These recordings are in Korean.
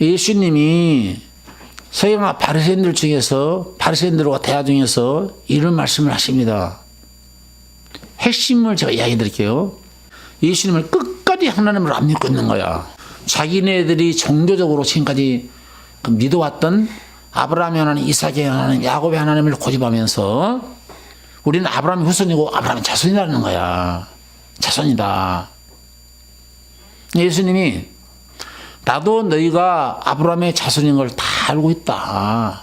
예수님이 서양아 바리새인들 중에서 바리새인들과 대화 중에서 이런 말씀을 하십니다. 핵심을 제가 이야기 드릴게요. 예수님을 끝까지 하나님을 안 믿고 있는 거야. 자기네들이 종교적으로 지금까지 그 믿어왔던 아브라함의 하나님, 이삭의 하나님, 야곱의 하나님을 고집하면서 우리는 아브라함의 후손이고 아브라함의 자손이라는 거야. 자손이다. 예수님이 나도 너희가 아브라함의 자손인 걸 다 알고 있다.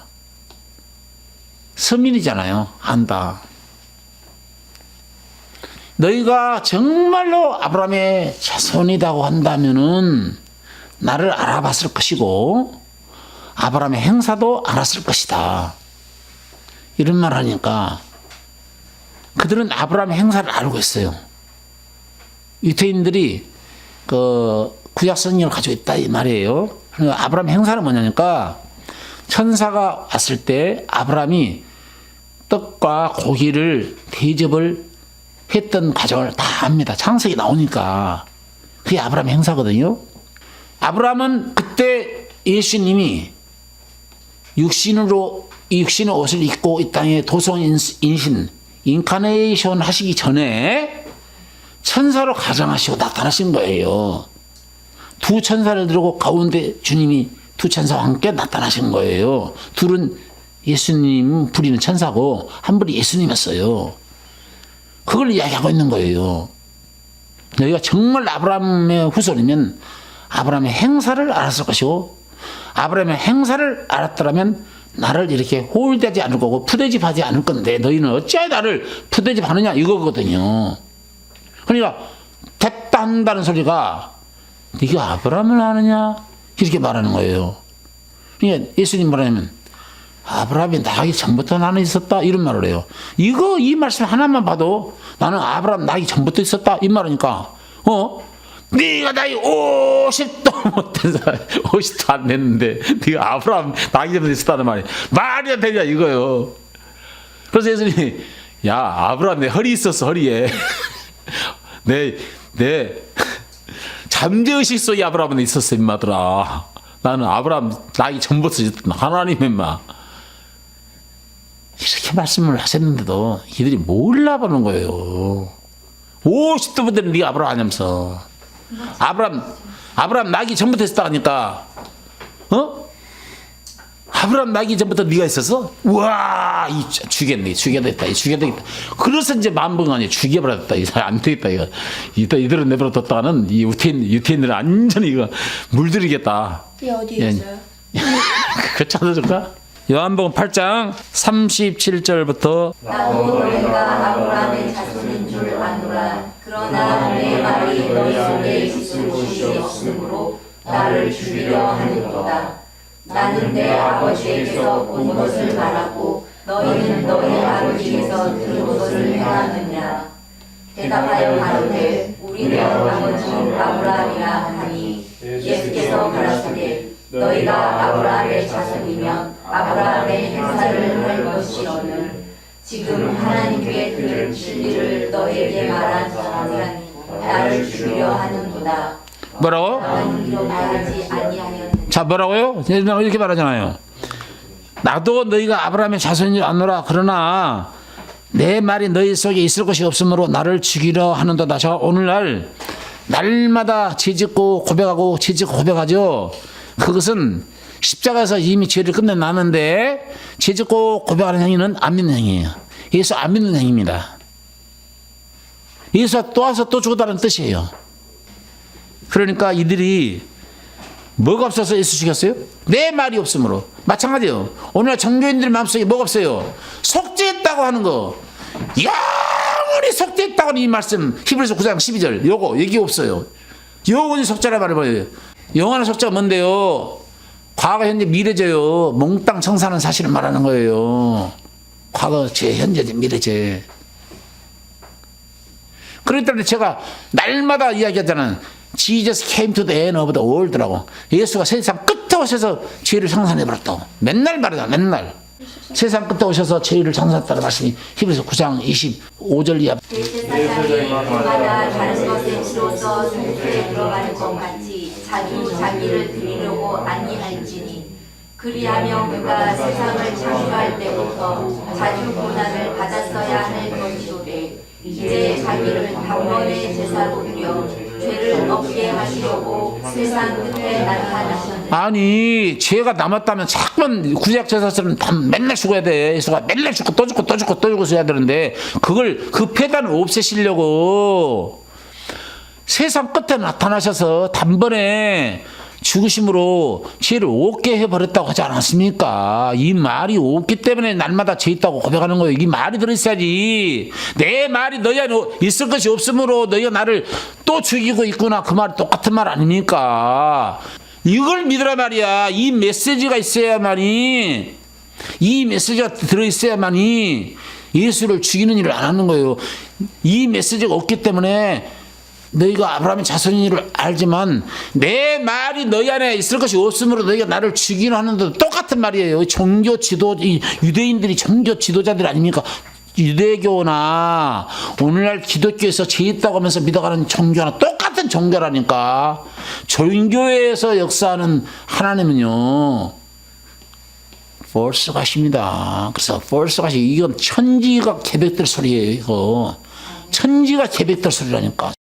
서민이잖아요. 안다. 너희가 정말로 아브라함의 자손이라고 한다면은 나를 알아봤을 것이고 아브라함의 행사도 알았을 것이다. 이런 말 하니까 그들은 아브라함의 행사를 알고 있어요. 유태인들이 그 구약 성경을 가지고 있다 이 말이에요. 그러니까 아브라함 행사는 뭐냐니까 천사가 왔을 때 아브라함이 떡과 고기를 대접을 했던 과정을 다 압니다. 창세기 나오니까 그게 아브라함 행사거든요. 아브라함은 그때 예수님이 육신으로 육신의 옷을 입고 이 땅에 도성 인신 인카네이션 하시기 전에 천사로 가장하시고 나타나신 거예요. 두 천사를 들고 가운데 주님이 두 천사와 함께 나타나신 거예요. 둘은 예수님 부리는 천사고 한 분이 예수님이었어요. 그걸 이야기하고 있는 거예요. 너희가 정말 아브라함의 후손이면 아브라함의 행사를 알았을 것이고 아브라함의 행사를 알았더라면 나를 이렇게 홀대지 않을 거고 푸대집하지 않을 건데 너희는 어찌하여 나를 푸대집하느냐 이거거든요. 그러니까 됐다 한다는 소리가 네가 아브라함을 아느냐 이렇게 말하는 거예요. 그러니까 예수님 말하면 아브라함이 나기 전부터 나는 있었다 이런 말을 해요. 이거 이 말씀 하나만 봐도 나는 아브라함 나기 전부터 있었다 이 말이니까 어 네가 나이 50도 못된 사람 50도 안 됐는데 네가 아브라함 나기 전부터 있었다는 말이 말이 안 되냐 이거요. 그래서 예수님이 야 아브라함 내 허리 있었어 허리에 내 내 잠재의식 속에 아브라함은 있었어 임마들아. 나는 아브라함 나기 전부터 하나님 임마. 이렇게 말씀을 하셨는데도 이들이 몰라보는 거예요. 50도 되는 네가 아브라함 아니면서 아브라함 아브라함 나기 전부터 있었다 하니까 어? 아브라함 나기 전부터 네가 있었어? 우와 이 죽였네 죽여야겠다 죽여야겠다 그래서 이제 만병아니 죽여버렸다 이거 안 되겠다 이거 이따 이들은 내버려 뒀다가는 이 유태인 유태인들은 완전히 이거 물들이겠다 이게 어디에 예. 있어요? 그거 찾아줄까? 요한복음 8장 37절부터 나도 너희가 아브라함의 자손인 줄 아노라. 그러나 내 말이 너희 속에 있을 곳이 없으므로 나를 죽이려 하는도다. 나는 내 아버지에게서 본 것을 말하고 너희는 너희 아버지에게서 들은 것을 행하느냐. 대답하여 가로되 우리는 아버지는 아브라함이라 하니 예수께서 가라사대 너희가 아브라함의 자손이면 아브라함의 행사를 할 것이오늘 지금 하나님께 들은 진리를 너희에게 말한 사람이 나를 죽이려 하는도다. 뭐라고? 자 뭐라고요? 이렇게 말하잖아요. 나도 너희가 아브라함의 자손인 줄 아노라 그러나 내 말이 너희 속에 있을 것이 없으므로 나를 죽이려 하는도다. 저 오늘날 날마다 죄짓고 고백하고 죄짓고 고백하죠. 그것은 십자가에서 이미 죄를 끝내놨는데 죄짓고 고백하는 행위는 안 믿는 행위예요. 예수 안 믿는 행위입니다. 예수가 또 와서 또 죽었다는 뜻이에요. 그러니까 이들이 뭐가 없어서 예수 죽였어요? 내 말이 없으므로. 마찬가지예요. 오늘 종교인들 마음속에 뭐가 없어요? 속죄했다고 하는 거. 영원히 속죄했다고 하는 이 말씀 히브리서 9장 12절 요거 얘기 없어요. 영원히 속죄라 말을 뭐예요? 영원한 속죄가 뭔데요? 과거, 현재, 미래제요. 몽땅 청산한 사실을 말하는 거예요. 과거, 제, 현재, 미래제. 때문에 제가 날마다 이야기하잖아요. Jesus came to the end of the world라고. 예수가 세상 끝에 오셔서 죄를 청산해버렸다고. 맨날 말이다, 맨날. 세상 끝에 오셔서 죄를 청산했다는 말씀이 히브리서 9장 25절 이하. 그리하면 그가 세상을 창조할 때부터 자주 고난을 받았어야 할 것이로되 이제 자기를 단번에 제사로 드려 죄를 없게 하시려고 세상 끝에 아니 죄가 남았다면 자꾸만 구약 제사처럼 다 맨날 죽어야 돼. 예수가 맨날 죽고 또 죽고 또 죽고 또 죽고 해야 되는데 그걸 그 폐단을 없애시려고 세상 끝에 나타나셔서 단번에 죽으심으로 죄를 없게 해버렸다고 하지 않았습니까? 이 말이 없기 때문에 날마다 죄 있다고 고백하는 거예요. 이 말이 들어있어야지. 내 말이 너희 안에 있을 것이 없으므로 너희가 나를 또 죽이고 있구나. 그 말 똑같은 말 아닙니까? 이걸 믿으라 말이야. 이 메시지가 있어야만이 이 메시지가 들어있어야만이 예수를 죽이는 일을 안 하는 거예요. 이 메시지가 없기 때문에 너희가 아브라함의 자손인 줄 알지만 내 말이 너희 안에 있을 것이 없으므로 너희가 나를 죽이려 하는데도 똑같은 말이에요. 종교 지도 이 유대인들이 종교 지도자들 아닙니까? 유대교나 오늘날 기독교에서 죄 있다고 하면서 믿어가는 종교나 똑같은 종교라니까. 종교에서 역사하는 하나님은요. 폴스 가십니다. 그래서 폴스 가시 이건 천지가 계백들 소리예요. 이거 천지가 계백들 소리라니까.